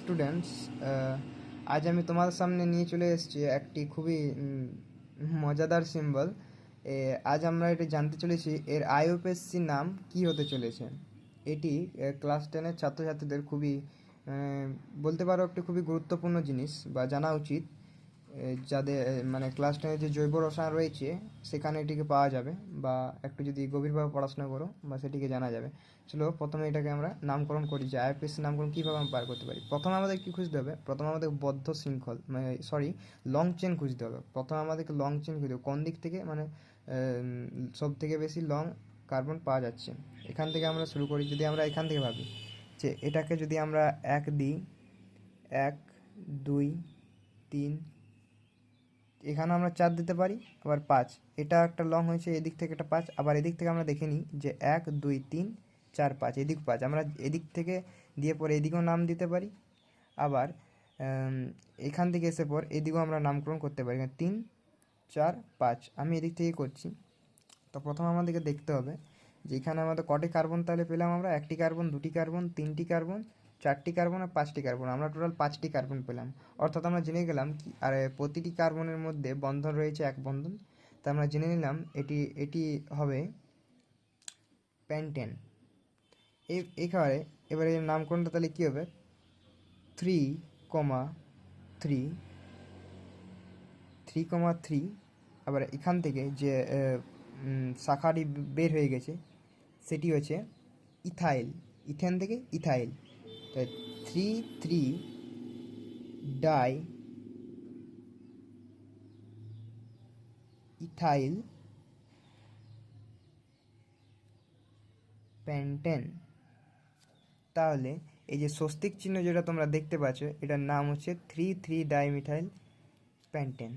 Students আজ আমি তোমাদের সামনে নিয়ে চলে এসেছি একটি খুবই মজাদার সিম্বল আজ আমরা এটা জানতে চলেছি এর আইওপিএসসি নাম কি হতে চলেছে। এটি ক্লাস টেনের ছাত্রছাত্রীদের খুবই বলতে পারো একটি খুবই গুরুত্বপূর্ণ জিনিস বা জানা উচিত। যাদের মানে ক্লাস টেনের যে জৈব রসায়ন রয়েছে, সেখানে এটিকে পাওয়া যাবে বা একটু যদি গভীরভাবে পড়াশোনা করো বা সেটিকে জানা যাবে। চলো প্রথমে এটাকে আমরা নামকরণ করি যে আইপিএসসি নামকরণ কীভাবে আমরা বার করতে পারি। প্রথমে আমাদের কী খুঁজতে হবে? প্রথমে আমাদের বদ্ধ শৃঙ্খল মানে সরি লং চেন খুঁজতে হবে। প্রথমে আমাদেরকে লং চেন খুঁজতে হবে। কোন দিক থেকে? মানে সব থেকে বেশি লং কার্বন পাওয়া যাচ্ছে। এখান থেকে আমরা শুরু করি, যদি আমরা এখান থেকে ভাবি যে এটাকে যদি আমরা এক দিই, এক, দুই, তিন এখানে আমরা চার দিতে পারি, আবার পাঁচ। এটা একটা লং হয়েছে, এদিক থেকে একটা পাঁচ। আবার এদিক থেকে আমরা দেখে নিই যে এক, দুই, তিন, চার, পাঁচ, এদিক পাঁচ। আমরা এদিক থেকে দিয়ে পরে এদিকেও নাম দিতে পারি। আবার এখান থেকে এসে পর এদিকেও আমরা নামকরণ করতে পারি। তিন, চার, পাঁচ। আমি এদিক থেকে করছি। তো প্রথম আমাদেরকে দেখতে হবে যে এখানে আমাদের কটি কার্বন তাহলে পেলাম আমরা? একটি কার্বন, দুটি কার্বন, তিনটি কার্বন চারটি কার্বন আর পাঁচটি কার্বন। আমরা টোটাল পাঁচটি কার্বন পেলাম। অর্থাৎ আমরা জেনে গেলাম কি আর প্রতিটি কার্বনের মধ্যে বন্ধন রয়েছে এক বন্ধন। তা আমরা জেনে নিলাম এটি এটি হবে প্যান্টেন। এবারে এবারে নামকরণটা তাহলে কী হবে? Three comma three three comma three. আবার এখান থেকে যে শাখাটি বের হয়ে গেছে, সেটি হচ্ছে ইথাইল। ইথেন থেকে ইথাইল। তাই three three die ethyl pentane. তাহলে এই যে স্বস্তিক চিহ্ন যেটা তোমরা দেখতে পাচ্ছ, এটার নাম হচ্ছে থ্রি থ্রি ডাইমিথাইল প্যান্টেন।